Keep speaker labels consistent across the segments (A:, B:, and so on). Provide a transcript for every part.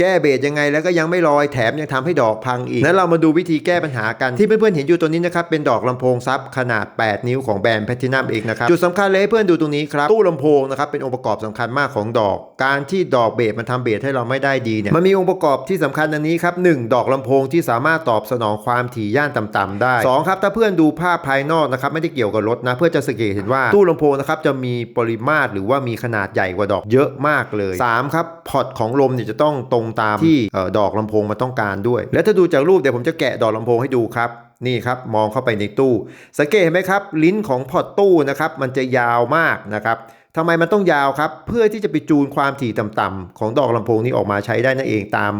A: แก้เบสยังไงแล้วก็ยังไม่ลอยแถมยังทำให้ดอกพังอีกนั้นเรามาดูวิธีแก้ปัญหากันที่เพื่อนๆเห็นอยู่ตัวนี้นะครับเป็นดอกลำโพงซับขนาด 8 นิ้วของแบรนด์แพทินัมเองนะครับจุดสำคัญเลยให้เพื่อนดูตรงนี้ครับตู้ลำโพงนะครับเป็นองค์ประกอบสำคัญมากของดอก การที่ดอกเบสมันทำเบสให้เราไม่ได้ดีเนี่ยมันมีองค์ประกอบที่สำคัญดังนี้ครับหนึ่งดอกลำโพงที่สามารถตอบสนองความถี่ย่านต่ำๆได้สองครับถ้าเพื่อนดูภาพภายนอกนะครับไม่ได้เกี่ยวกับรถนะเพื่อจะสังเกตเห็นว่าตู้ลำโพงนะครับจะมีปริมาตรหรือว่ามีขนาดใหญ่กว่าดอกเยอะมากเลยสามครับพอร์ตของลมเนี่ยจะต้องตรงตามที่เอ่อดอกลำโพงมันต้องการด้วย และถ้าดูจากรูปเดี๋ยวผมจะแกะดอกลำโพงให้ดูครับนี่ครับมองเข้าไปในตู้ สังเกตเห็นไหมครับ ลิ้นของพอร์ตตู้นะครับมันจะยาวมากนะครับทำไมมันต้องยาวครับ เพื่อที่จะไปจูนความถี่ต่ำๆของดอกลำโพงนี้ออกมาใช้ได้นั่นเองตาม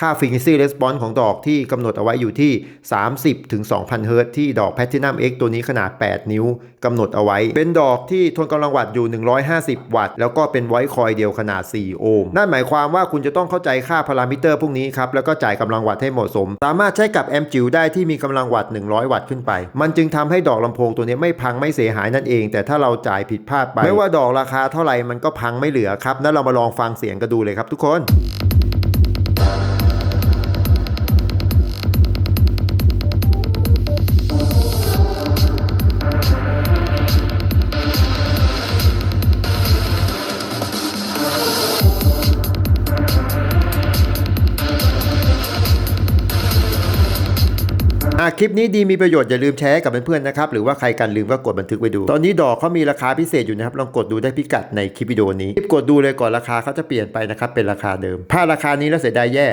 A: ค่า frequency response ของดอกที่กำหนดเอาไว้อยู่ที่ 30 ถึง 2,000 เฮิรตซ์ที่ดอก Platinum X ตัวนี้ขนาด 8 นิ้วกำหนดเอาไว้ เป็นดอกที่ทนกำลังวัตต์อยู่ 150 วัตต์ แล้วก็เป็นไวท์คอยเดียวขนาด 4 โอห์ม นั่นหมายความว่าคุณจะต้องเข้าใจค่าพารามิเตอร์พวกนี้ครับ แล้วก็จ่ายกำลังวัตต์ให้เหมาะสม สามารถใช้กับแอมป์จิ๋วได้ที่มีกำลังวัตต์ 100 วัตต์ขึ้นไป มันจึงทำให้ดอกลำโพงตัวนี้ไม่พังไม่เสียหายนั่นเอง แต่ถ้าเราจ่ายผิดพลาดไป ไม่ว่าดอกราคาเท่าไหร่มันก็พังไม่เหลือครับ นั่นเรามาลองฟังเสียงกันดูเลยครับทุกคนากคลิปนี้ดีมีประโยชน์อย่าลืมแชร์ให้กับเพื่อนๆนะครับ หรือว่าใครกันลืมก็กดบันทึกไว้ดู ตอนนี้ดอกเขามีราคาพิเศษอยู่นะครับ ลองกดดูได้พิกัดในคลิปวิดีโอนี้รีบกดดูเลยก่อนราคาเขาจะเปลี่ยนไปนะครับเป็นราคาเดิมพลาดราคานี้แล้วเสียดายแย่